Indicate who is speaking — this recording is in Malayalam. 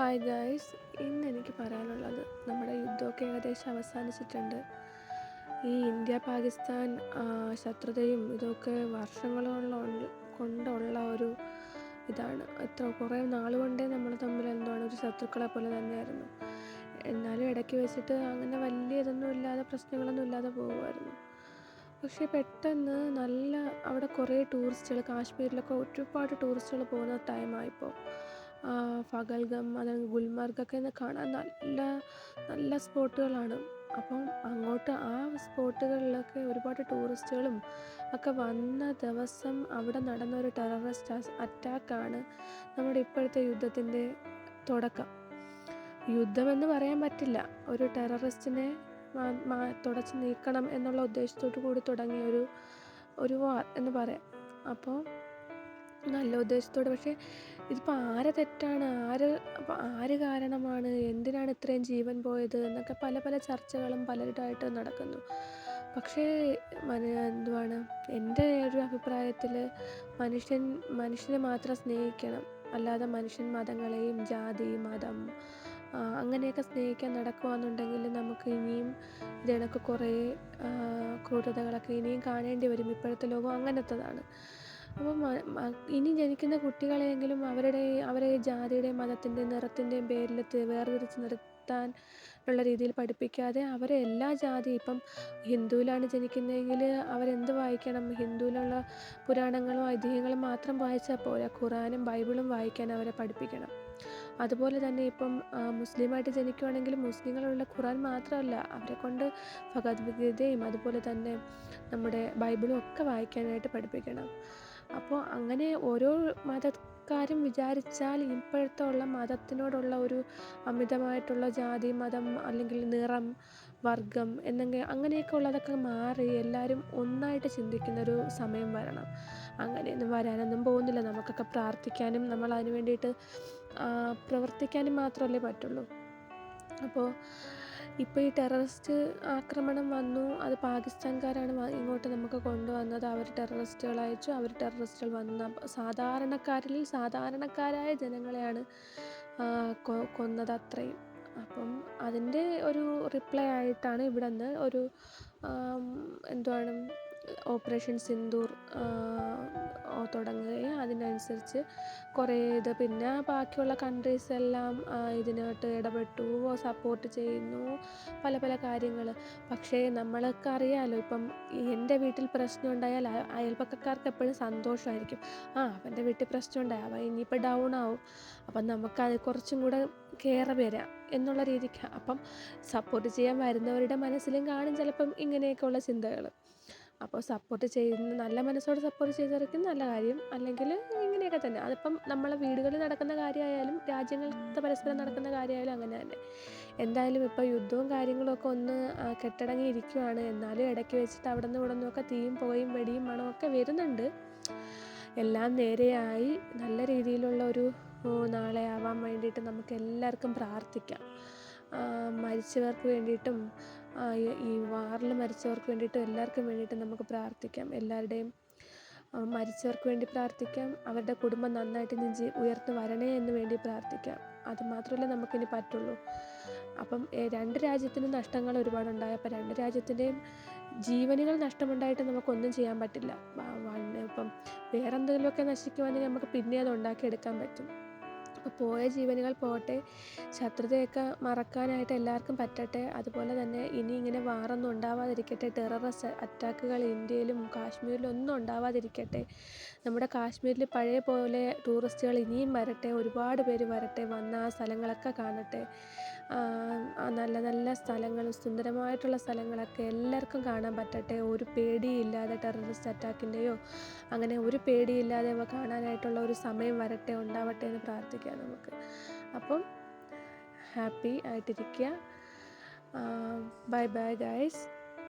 Speaker 1: ഹായ് ഗായ്സ് ഇന്ന് എനിക്ക് പറയാനുള്ളത് നമ്മുടെ യുദ്ധമൊക്കെ ഏകദേശം അവസാനിച്ചിട്ടുണ്ട്. ഈ ഇന്ത്യ പാകിസ്ഥാൻ ശത്രുതയും ഇതൊക്കെ വർഷങ്ങളോളം ഉള്ള- കൊണ്ടുള്ള ഒരു ഇതാണ്. എത്ര കുറേ നാൾ കൊണ്ടേ നമ്മൾ തമ്മിൽ എന്താണ് ഒരു ശത്രുക്കളെ പോലെ തന്നെയായിരുന്നു. എന്നാലും ഇടയ്ക്ക് വെച്ചിട്ട് അങ്ങനെ വലിയ ഇതൊന്നും ഇല്ലാതെ പ്രശ്നങ്ങളൊന്നും ഇല്ലാതെ പോകുമായിരുന്നു. പക്ഷേ പെട്ടെന്ന് നല്ല അവിടെ കുറേ ടൂറിസ്റ്റുകൾ കാശ്മീരിലൊക്കെ ഒരുപാട് ടൂറിസ്റ്റുകൾ പോകുന്ന ടൈമായിപ്പോൾ ഫഗൽഗം അല്ലെങ്കിൽ ഗുൽമാർഗൊക്കെ കാണാൻ നല്ല നല്ല സ്പോട്ടുകളാണ്. അപ്പം അങ്ങോട്ട് ആ സ്പോട്ടുകളിലൊക്കെ ഒരുപാട് ടൂറിസ്റ്റുകളും ഒക്കെ വന്ന ദിവസം അവിടെ നടന്ന ഒരു ടെററിസ്റ്റ് അറ്റാക്കാണ് നമ്മുടെ ഇപ്പോഴത്തെ യുദ്ധത്തിന്റെ തുടക്കം. യുദ്ധമെന്ന് പറയാൻ പറ്റില്ല. ഒരു ടെററിസ്റ്റിനെ തുടച്ച് നീക്കണം എന്നുള്ള ഉദ്ദേശത്തോടു കൂടി തുടങ്ങിയ ഒരു ഒരു വാർ എന്ന് പറയാം. അപ്പോൾ നല്ല ഉദ്ദേശത്തോടെ. പക്ഷേ ഇതിപ്പോൾ ആരെ തെറ്റാണ്? ആര് ആര് കാരണമാണ്? എന്തിനാണ് ഇത്രയും ജീവൻ പോയത്? എന്നൊക്കെ പല പല ചർച്ചകളും പലരുമായിട്ട് നടക്കുന്നു. പക്ഷേ എന്തുവാണ്? എന്റെ ഒരു അഭിപ്രായത്തിൽ മനുഷ്യൻ മനുഷ്യനെ മാത്രം സ്നേഹിക്കണം. അല്ലാതെ മനുഷ്യൻ മതങ്ങളെയും ജാതി മതം അങ്ങനെയൊക്കെ സ്നേഹിക്കാൻ നടക്കുകയാണെന്നുണ്ടെങ്കിൽ നമുക്ക് ഇനിയും ഇതിനൊക്കെ കുറേ ക്രൂരതകളൊക്കെ ഇനിയും കാണേണ്ടി വരും. ഇപ്പോഴത്തെ ലോകം അങ്ങനത്തതാണ്. അപ്പം ഇനി ജനിക്കുന്ന കുട്ടികളെയെങ്കിലും അവരുടെ അവരെ ജാതിയുടെയും മതത്തിന്റെയും നിറത്തിന്റെയും പേരിൽ വേർതിരിച്ച് നിർത്താൻ ഉള്ള രീതിയിൽ പഠിപ്പിക്കാതെ അവരെ എല്ലാ ജാതി ഇപ്പം ഹിന്ദുവിലാണ് ജനിക്കുന്നതെങ്കിൽ അവരെന്ത് വായിക്കണം? ഹിന്ദുവിലുള്ള പുരാണങ്ങളും ഐതിഹ്യങ്ങളും മാത്രം വായിച്ചാൽ പോലെ ഖുറാനും ബൈബിളും വായിക്കാൻ അവരെ പഠിപ്പിക്കണം. അതുപോലെ തന്നെ ഇപ്പം മുസ്ലിമായിട്ട് ജനിക്കുവാണെങ്കിൽ മുസ്ലിങ്ങളുള്ള ഖുറാൻ മാത്രമല്ല അവരെ കൊണ്ട് ഭഗവത്ഗീതയും അതുപോലെ തന്നെ നമ്മുടെ ബൈബിളും ഒക്കെ വായിക്കാനായിട്ട് പഠിപ്പിക്കണം. അപ്പോൾ അങ്ങനെ ഓരോ മതക്കാരും വിചാരിച്ചാൽ ഇപ്പോഴത്തെ ഉള്ള മതത്തിനോടുള്ള ഒരു അമിതമായിട്ടുള്ള ജാതി മതം അല്ലെങ്കിൽ നിറം വർഗം എന്നെങ്കിൽ അങ്ങനെയൊക്കെ ഉള്ളതൊക്കെ മാറി എല്ലാവരും ഒന്നായിട്ട് ചിന്തിക്കുന്ന ഒരു സമയം വരണം. അങ്ങനെയൊന്നും വരാനൊന്നും പോകുന്നില്ല. നമുക്കൊക്കെ പ്രാർത്ഥിക്കാനും നമ്മൾ അതിന് വേണ്ടിയിട്ട് പ്രവർത്തിക്കാനും മാത്രമല്ലേ പറ്റുള്ളൂ. അപ്പോൾ ഇപ്പോൾ ഈ ടെററിസ്റ്റ് ആക്രമണം വന്നു. അത് പാകിസ്ഥാൻകാരാണ് ഇങ്ങോട്ട് നമുക്ക് കൊണ്ടുവന്നത്. അവർ ടെററിസ്റ്റുകൾ അയച്ചു. അവർ ടെററിസ്റ്റുകൾ വന്ന. സാധാരണക്കാരിൽ സാധാരണക്കാരായ ജനങ്ങളെയാണ് കൊന്നത് അത്രയും. അപ്പം അതിന്റെ ഒരു റിപ്ലൈ ആയിട്ടാണ് ഇവിടെ നിന്ന് ഒരു എന്തുവാണ് ഓപ്പറേഷൻ സിന്ദൂർ തുടങ്ങുകയും അതിനനുസരിച്ച് കുറേ ഇത്. പിന്നെ ബാക്കിയുള്ള കൺട്രീസ് എല്ലാം ഇതിനായിട്ട് ഇടപെട്ടു സപ്പോർട്ട് ചെയ്യുന്നു പല പല കാര്യങ്ങൾ. പക്ഷേ നമ്മൾക്ക് അറിയാമല്ലോ ഇപ്പം എന്റെ വീട്ടിൽ പ്രശ്നം ഉണ്ടായാൽ അയൽപ്പക്കക്കാർക്ക് എപ്പോഴും സന്തോഷമായിരിക്കും. ആ അവന്റെ വീട്ടിൽ പ്രശ്നം ഉണ്ടായി അവൻ ഇനിയിപ്പോൾ ഡൗൺ ആവും. അപ്പം നമുക്കത് കുറച്ചും കൂടെ കയറി വരാം എന്നുള്ള രീതിക്ക്. അപ്പം സപ്പോർട്ട് ചെയ്യാൻ വരുന്നവരുടെ മനസ്സിലും കാണും ചിലപ്പം ഇങ്ങനെയൊക്കെയുള്ള ചിന്തകൾ അപ്പോൾ സപ്പോർട്ട് ചെയ്യുന്ന നല്ല മനസ്സോടെ സപ്പോർട്ട് ചെയ്തവർക്ക് നല്ല കാര്യം. അല്ലെങ്കിൽ ഇങ്ങനെയൊക്കെ തന്നെ. അതിപ്പം നമ്മളെ വീടുകളിൽ നടക്കുന്ന കാര്യമായാലും രാജ്യങ്ങൾക്ക് പരസ്പരം നടക്കുന്ന കാര്യമായാലും അങ്ങനെ തന്നെ. എന്തായാലും ഇപ്പോൾ യുദ്ധവും കാര്യങ്ങളൊക്കെ ഒന്ന് കെട്ടടങ്ങിയിരിക്കുകയാണ് എന്നാലും ഇടയ്ക്ക് വെച്ചിട്ട് അവിടെ നിന്ന് ഇവിടെ നിന്നൊക്കെ തീയും പുകയും വെടിയും മണമൊക്കെ വരുന്നുണ്ട്. എല്ലാം നേരെയായി നല്ല രീതിയിലുള്ള ഒരു നാളെ ആവാൻ വേണ്ടിയിട്ട് നമുക്ക് എല്ലാവർക്കും പ്രാർത്ഥിക്കാം. മരിച്ചവർക്ക് വേണ്ടിയിട്ടും ഈ- വാറിൽ മരിച്ചവർക്ക് വേണ്ടിയിട്ടും എല്ലാവർക്കും വേണ്ടിയിട്ടും നമുക്ക് പ്രാർത്ഥിക്കാം. എല്ലാവരുടെയും മരിച്ചവർക്ക് വേണ്ടി പ്രാർത്ഥിക്കാം. അവരുടെ കുടുംബം നന്നായിട്ട് ഇനി ജീ ഉയർന്നു വരണേ എന്ന് വേണ്ടി പ്രാർത്ഥിക്കാം. അത് മാത്രമല്ലേ നമുക്കിനി പറ്റുള്ളൂ. അപ്പം രണ്ട് രാജ്യത്തിനും നഷ്ടങ്ങൾ ഒരുപാടുണ്ടായി. അപ്പം രണ്ട് രാജ്യത്തിന്റെയും ജീവനുകൾ നഷ്ടമുണ്ടായിട്ട് നമുക്കൊന്നും ചെയ്യാൻ പറ്റില്ല. ഇപ്പം വേറെ എന്തെങ്കിലുമൊക്കെ നശിക്കുവാണെങ്കിൽ നമുക്ക് പിന്നെ അത് ഉണ്ടാക്കിയെടുക്കാൻ പറ്റും. അപ്പോൾ പോയ ജീവനുകൾ പോട്ടെ. ശത്രുതയൊക്കെ മറക്കാനായിട്ട് എല്ലാവർക്കും പറ്റട്ടെ. അതുപോലെ തന്നെ ഇനി ഇങ്ങനെ വാറൊന്നും ഉണ്ടാവാതിരിക്കട്ടെ. ടെററിസ്റ്റ് അറ്റാക്കുകൾ ഇന്ത്യയിലും കാശ്മീരിലും ഒന്നും ഉണ്ടാവാതിരിക്കട്ടെ. നമ്മുടെ കാശ്മീരിൽ പഴയ പോലെ ടൂറിസ്റ്റുകൾ ഇനിയും വരട്ടെ. ഒരുപാട് പേര് വരട്ടെ. വന്ന ആ സ്ഥലങ്ങളൊക്കെ കാണട്ടെ. നല്ല നല്ല സ്ഥലങ്ങളും സുന്ദരമായിട്ടുള്ള സ്ഥലങ്ങളൊക്കെ എല്ലാവർക്കും കാണാൻ പറ്റട്ടെ. ഒരു പേടിയില്ലാതെ ടെററിസ്റ്റ് അറ്റാക്കിന്റെയോ അങ്ങനെ ഒരു പേടിയില്ലാതെ കാണാനായിട്ടുള്ള ഒരു സമയം വരട്ടെ ഉണ്ടാവട്ടെ എന്ന് പ്രാർത്ഥിക്കാം. നമുക്ക്. അപ്പം ഹാപ്പി ആയിട്ടിരിക്കുക. Bye bye guys